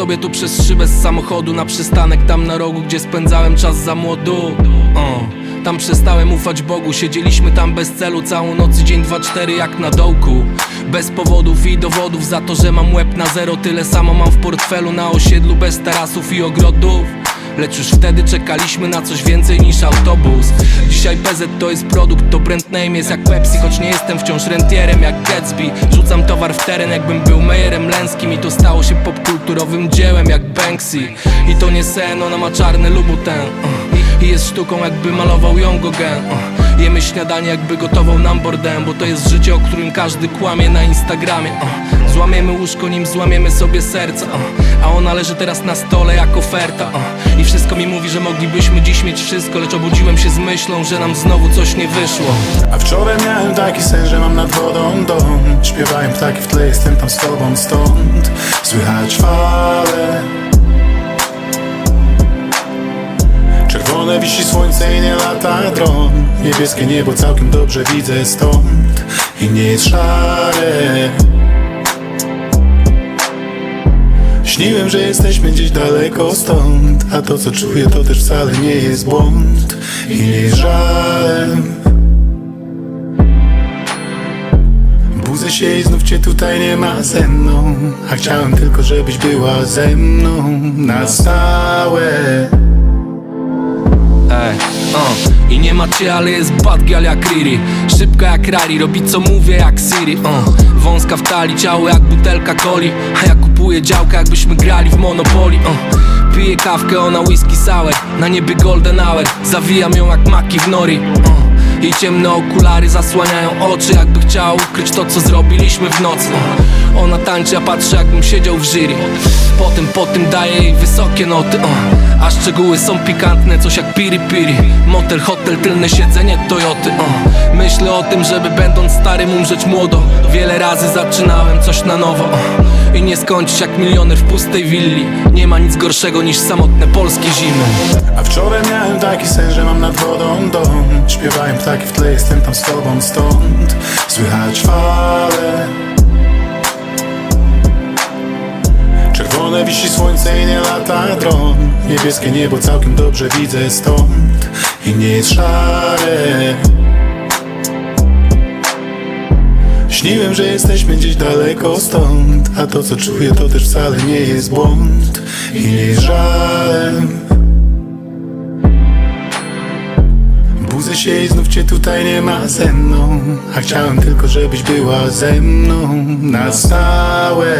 sobie tu przez szybę z samochodu Na przystanek tam na rogu, gdzie spędzałem czas za młodu. Tam przestałem ufać Bogu Siedzieliśmy tam bez celu całą noc dzień dwa cztery jak na dołku. Bez powodów i dowodów za to, że mam łeb na zero Tyle samo mam w portfelu na osiedlu bez tarasów i ogrodów Lecz już wtedy czekaliśmy na coś więcej niż autobus Dzisiaj PZ to jest produkt, to brand name jest jak Pepsi Choć nie jestem wciąż rentierem jak Gatsby Rzucam towar w teren jakbym był Mejerem Lęskim I to stało się popkulturowym dziełem jak Banksy I to nie sen, ona ma czarny lubuten uh. I jest sztuką jakby malował ją Gauguin. Jemy śniadanie jakby gotował nam bordem Bo to jest życie, o którym każdy kłamie na Instagramie uh. Złamiemy łóżko, nim złamiemy sobie serca uh. A ona leży teraz na stole jak oferta uh. I wszystko mi mówi, że moglibyśmy dziś mieć wszystko Lecz obudziłem się z myślą, że nam znowu coś nie wyszło A wczoraj miałem taki sen, że mam nad wodą dom Śpiewają ptaki w tle, jestem tam z tobą stąd Słychać fale wisi słońce i nie lata dron Niebieskie niebo całkiem dobrze widzę stąd. I nie jest szare. Śniłem, że jesteśmy gdzieś daleko stąd. A to co czuję to też wcale nie jest błąd. I nie jest żalem. Budzę się i znów cię tutaj nie ma ze mną. A chciałem tylko, żebyś była ze mną na stałe I cię, ale jest bad girl jak Riri Szybka jak Rari, robi co mówię jak Siri uh. Wąska w talii, ciało jak butelka coli A ja kupuję działkę jakbyśmy grali w Monopoly uh. Piję kawkę, ona whisky sour Na niebie golden hour Zawijam ją jak maki w nori uh. Jej ciemne okulary zasłaniają oczy Jakby chciała ukryć to co zrobiliśmy w nocy. Ona tańczy, a patrzę jakbym siedział w jury. Potem, potem daję jej wysokie noty uh. A szczegóły są pikantne, coś jak piri piri. Motel, hotel, tylne siedzenie Toyoty uh. Myślę o tym, żeby będąc starym umrzeć młodo. Wiele razy zaczynałem coś na nowo uh. I nie skończyć jak milioner w pustej willi. Nie ma nic gorszego niż samotne polskie zimy. A wczoraj miałem taki sen, że mam nad wodą dom Śpiewają ptaki w tle, jestem tam z tobą stąd. Słychać fale Czerwone wisi słońce i nie lata dron. Niebieskie niebo całkiem dobrze widzę stąd. I nie jest szare. Śniłem, że jesteśmy gdzieś daleko stąd. A to co czuję to też wcale nie jest błąd. I nie jest żalem Budzę się i znów cię tutaj nie ma ze mną. A chciałem tylko, żebyś była ze mną na stałe